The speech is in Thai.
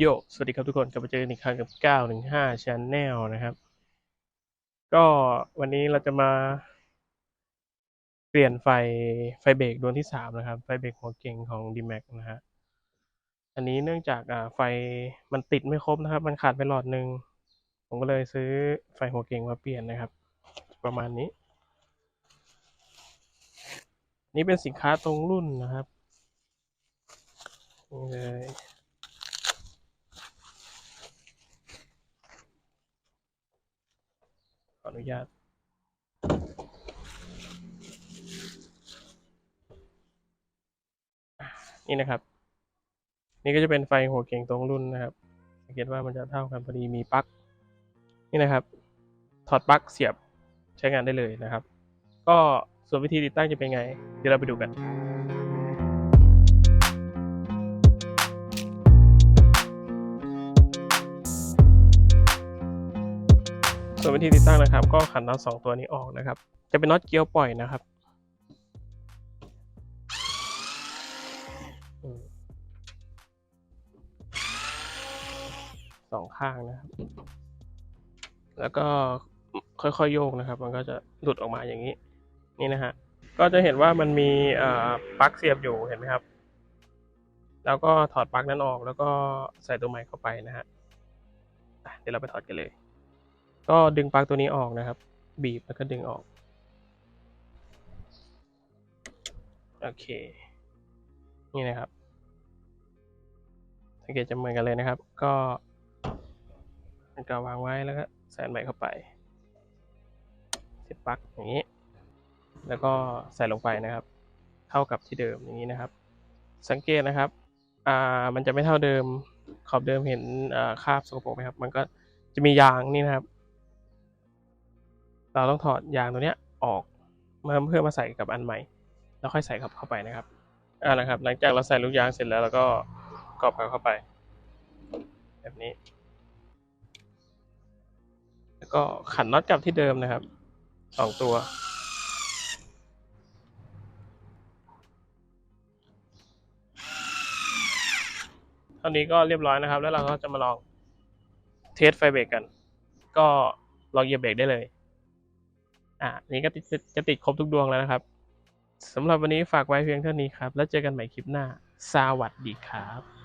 โย สวัสดีครับทุกคนกลับมาเจอกันอีกครั้งกับ 915 Channel นะครับ ก็วันนี้เราจะมา เปลี่ยนไฟไฟเบรกดวงที่สามนะครับ ไฟเบรกหัวเก่งของ d m a x นะฮะ อันนี้เนื่องจากอ่าไฟมันติดไม่ครบนะครับ มันขาดไปหลอดหนึ่ง ผมก็เลยซื้อไฟหัวเก่งมาเปลี่ยนนะครับ ประมาณนี้ นี่เป็นสินค้าตรงรุ่นนะครับนี่เลย ขออ นุญาต นี่นะครับ นี่ก็จะเป็นไฟหัวเก่งตรงรุ่นนะครับสังเกตว่ามันจะเท่ากันพอดีมีปลั๊กนี่นะครับ ถอดปลั๊กเสียบใช้งานได้เลยนะครับ ก็ส่วนวิธีติดตั้งจะเป็นไง เดี๋ยวเราไปดูกัน ส่วนวิธีติดตั้งนะครับ ก็ขันน็อตสองตัวนี้ออกนะครับ จะเป็นน็อตเกียวปล่อยนะครับสองข้างนะครับ แล้วก็ค่อยๆโยกนะครับ มันก็จะหลุดออกมาอย่างนี้ นี่นะฮะ ก็จะเห็นว่ามันมีปลั๊กเสียบอยู่เห็นไหมครับ แล้วก็ถอดปลั๊กนั้นออก แล้วก็ใส่ตัวใหม่เข้าไปนะฮะเดี๋ยวเราไปถอดกันเลย ก็ดึงปลั๊กตัวนี้ออกนะครับ บีบแล้วก็ดึงออก โอเค นี่นะครับ สังเกตจะเหมือนกันเลยนะครับ ก็มันก็วางไว้แล้วก็ใส่อันใหม่เข้าไปเสียบปลั๊กอย่างนี้ แล้วก็ใส่ลงไปนะครับ เท่ากับที่เดิมอย่างนี้นะครับ สังเกตนะครับ อ่า มันจะไม่เท่าเดิม ขอบเดิมเห็นอ่าคราบสกปรกไหมครับ มันก็จะมียางนี่นะครับ เราต้องถอดยางตัวเนี้ยออกมาเพื่อมาใส่กับอันใหม่ แล้วค่อยใส่กลับเข้าไปนะครับอ่านะครับ หลังจากเราใส่ลูกยางเสร็จแล้วเราก็กรอบกลับเข้าไป แบบนี้ แล้วก็ขันน็อตกลับที่เดิมนะครับสองตัวเท่านี้ก็เรียบร้อยนะครับ แล้วเราก็จะมาลองเทสไฟเบรกกัน ก็ลองเหยียบเบรกได้เลย อะนี่ก็จะติดครบทุกดวงแล้วนะครับสำหรับวันนี้ฝากไว้เพียงเท่านี้ครับ แล้วเจอกันใหม่คลิปหน้า สวัสดีครับ